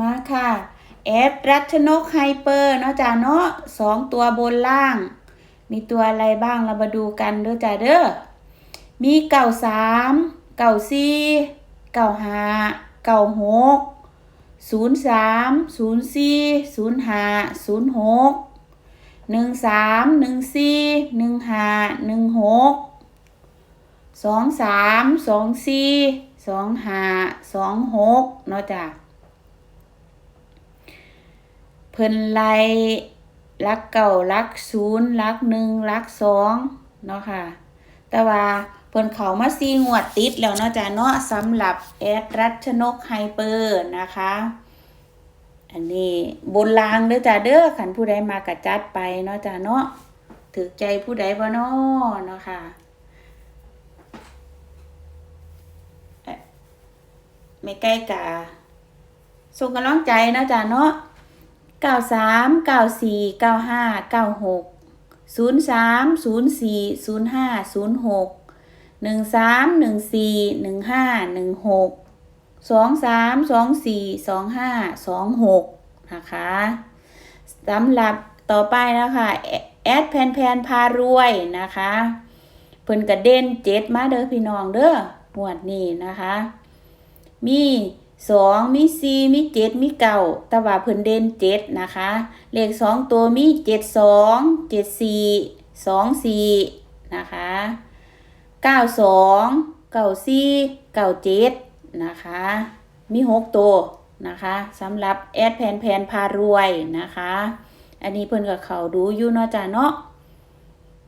มาค่ะแอดรัชนกไฮเปอร์เนาะจ้าเนาะสองตัวบนล่าง มีตัวอะไรบ้างเรามาดูกันเด้อจ้าเด้อมีเก่าสามเก่าสี่เก่าห้าเก่าหกศูนย์สามศูนย์สี่ศูนย์ห้าศูนย์หกหนึ่งสามหนึ่งสี่หนึ่งห้าหนึ่งหกสองสามสองสี่สองห้าสองหกเนาะจ้า พิ่นไล่ลักเก่าลักศูนย์ลักหนึ่งลักสองเนาะค่ะ แต่ว่าเพิ่นเขามาซีงวดติดแล้วเนาะจ้ะเนาะสำหรับแอดรัชนกไฮเปอร์นะคะ อันนี้บนลางเด้อจ้ะเด้อขันผู้ใดมากระจัดไปเนาะจ้ะเนาะถือใจผู้ใดบ่เนาะเนาะค่ะไม่ใกล้กะส่งกำลังใจเนาะจ้ะเนาะ เก้าสามเก้าสี่เก้าห้าเก้าหกศูนย์สามศูนย์สี่ศูนย์ห้าศูนย์หกหนึ่งสามหนึ่งสี่หนึ่งห้าหนึ่งหกสองสามสองสี่สองห้าสองหกนะคะสำหรับต่อไปนะคะแอดแพนแพนพารวยนะคะเพิ่นกระเด่นเจ็ดมาเด้อพี่น้องเด้อหวดนี้นะคะ มี สองมีสี่มีเจ็ดมีเก้าต่ว่าเพิ่นเด่นเจ็ดนะคะ เลขสองตัวมีเจ็ดสองเจ็ดสี่สองสี่นะคะเก้าสองเก้าสี่เก้าเจ็ดนะคะ มีหกตัวนะคะสำหรับแอดแพนแพนพารวยนะคะ อันนี้เพิ่นกับเขาดูอยู่เนาะจ้ะเนาะ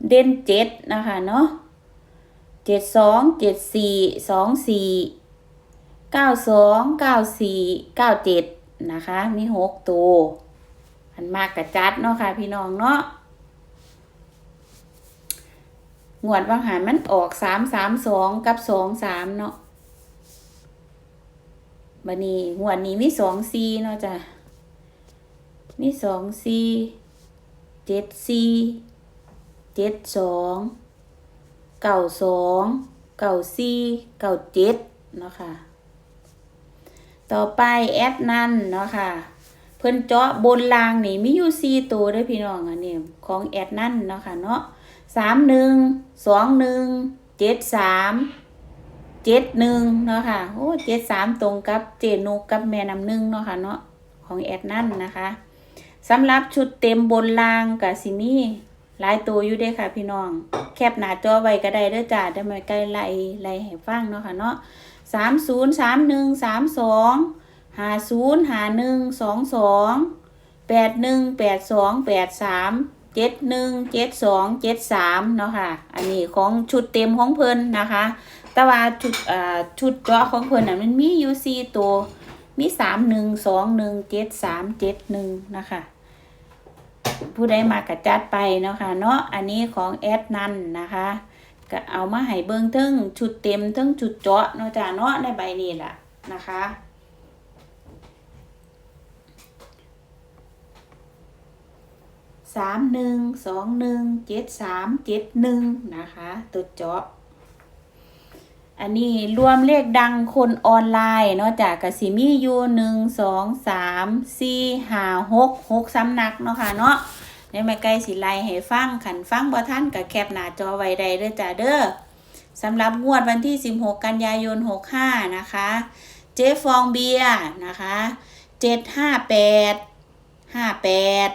เด่นเจ็ดนะคะเนาะเจ็ดสองเจ็ดสี่สองสี่ เก้าสองเก้าสี่เก้าเจ็ดนะคะ มีหกตัวอันมากกระจัดเนาะค่ะ พี่น้องเนาะงวดวังหันมันออกสามสามสองกับสองสามเนาะบันนี้งวดนี้มีสองสี่เนาะจ้ะมีสองสี่เจ็ดสี่เจ็ดสองเก้าสองเก้าสี่เก้าเจ็ดเนาะค่ะ ต่อไปแอดนั่นเนาะค่ะ เพิ่นเจาะบนรางนี่มีอยู่สี่ตัวเด้วยพี่น้องอันนี้ของแอดนั่นเนาะค่ะเนาะสามหนึ่งสองหนึ่งเจ็ดสามเจ็ดหนึ่งเนาะค่ะโอ้เจ็ดสามตรงกับเจนุกกับแม่น้ำหนึ่งเนาะค่ะเนาะของแอดนั่นนะคะสำหรับชุดเต็มบนรางกับซิมีหลายตัวอยู่เด้ค่ะพี่น้อง แคปหนาจอไว้ก็ได้เด้อจ้าได้มาใกล้ไล่ไล่ให้ฟังเนาะค่ะเนาะ สามศูนย์สามหนึ่งสามสองหาศูนย์หาหนึ่งสองสองแปดหนึ่งแปดสองแปดสามเจ็ดหนึ่งเจ็ดสองเจ็ดสามเนาะค่ะ อันนี้ของชุดเต็มของเพิ่นนะคะ แต่ว่าชุดอ่าชุดเจาะของเพิ่นน่ะมันมีอยู่สี่ตัว มีสามหนึ่งสองหนึ่งเจ็ดสามเจ็ดหนึ่งนะคะ ผู้ใดมากระจัดไปเนาะค่ะเนาะ อันนี้ของแอดนันนะคะ ก็เอามาให้เบิ่งทั้งชุดเต็มทั้งชุดเจาะเนาะจ้าเนาะในใบนี้ล่ะนะคะสามหนึ่งสองหนึ่งเจ็ดสามเจ็ดหนึ่งนะคะตัวเจาะ อันนี้รวมเลขดังคนออนไลน์เนาะจากกสิมีอยู่หนึ่งสองสามสี่ห้าหกหกสำนักเนาะค่ะเนาะ ในไม่ไกลสิไลให้ฟังขันฟังบ่ท่านกับแคปหน้าจอไว้ใดเด้อจ้าเด้อสำหรับงวดวันที่ 16 กันยายน 65 นะคะ เจ๊ฟองเบียนะคะ 758 58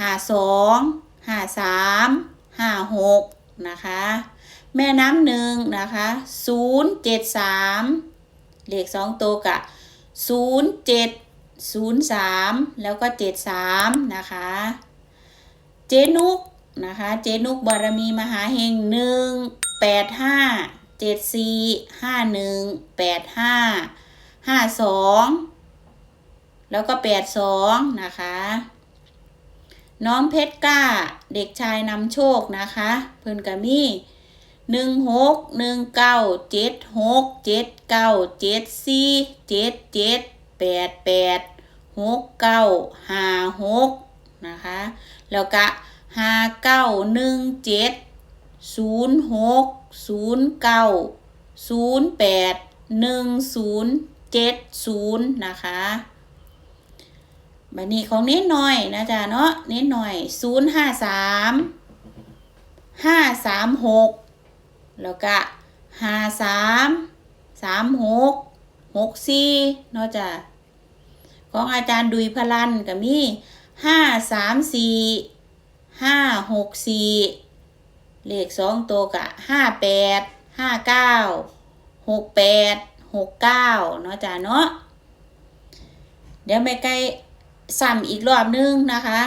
52 53 56 นะคะ แม่น้ำหนึ่งนะคะ 073 เลขสองตัวกะ 07 03 แล้วก็ 73 นะคะ เจนุกนะคะ เจนุกบารมีมหาเฮงหนึ่งแปดห้าเจ็ดสี่ห้าหนึ่งแปดห้าห้าสองแล้วก็แปดสองนะคะ น้องเพชรกล้าเด็กชายนำโชคนะคะ เพื่อนกามี่หนึ่งหกหนึ่งเก้าเจ็ดหกเจ็ดเก้าเจ็ดสี่เจ็ดเจ็ดแปดแปดหกเก้าห้าหก นะคะ แล้วก็ห้าเก้าหนึ่งเจ็ดศูนย์หกศูนย์เก้าศูนย์แปดหนึ่งศูนย์เจ็ดศูนย์นะคะบัดนี้ของเน้นหน่อยนะจ๊ะเนาะเน้นหน่อยศูนย์ห้าสามห้าสามหกแล้วก็ห้าสามสามหกหกสี่เนาะจ๊ะของอาจารย์ดุยพลันก็มี ห้าสามสี่ห้าหกสี่เลขสองตัวกะห้าแปดห้าเก้าหกแปดหกเก้าเนาะจ๊ะเนาะเดี๋ยวแม่ไก่ซ้ำอีกรอบนึงนะคะ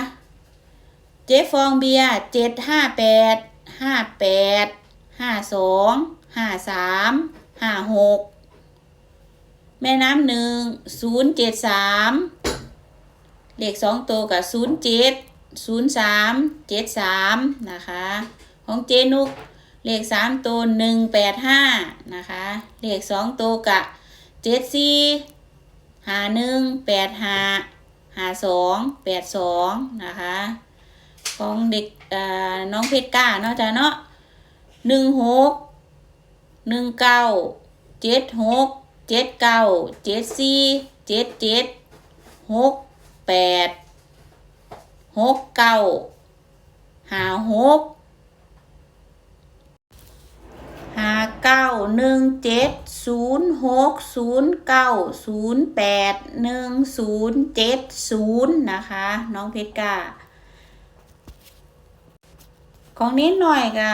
เจ๊ฟองเบียร์เจ็ดห้าแปดห้าแปดห้าสองห้าสามห้าหกแม่น้ำหนึ่งศูนย์เจ็ดสาม เลขสองตัวกับศูนย์เจ็ดศูนย์สามเจ็ดสามนะคะ ของเจนุกเลขสามตัวหนึ่งแปดห้านะคะ เลขสองตัวกับเจ็ดสี่หาหนึ่งแปดหาหาสองแปดสองนะคะ ของเด็กน้องเพชรก้าเนาะจ้ะเนาะหนึ่งหกหนึ่งเก้าเจ็ดหกเจ็ดเก้าเจ็ดสี่เจ็ดเจ็ดหก แปดหกเก้าหาหกหาเก้าหนึ่งเจ็ดศูนย์หกศูนย์เก้าศูนย์แปดหนึ่งศูนย์เจ็ดศูนย์นะคะ น้องเพชรกาของนิดหน่อยก็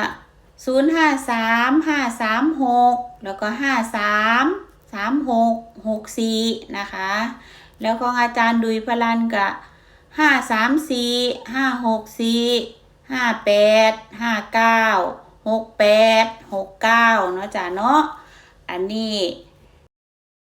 ศูนย์ห้าสามห้าสามหกแล้วก็ห้าสามสามหกหกสี่นะคะ แล้วของอาจารย์ดุยพลันก็ห้าสามสี่ห้าหกสี่ห้าแปดห้าเก้าหกแปดหกเก้าเนาะจ้ะเนาะอันนี้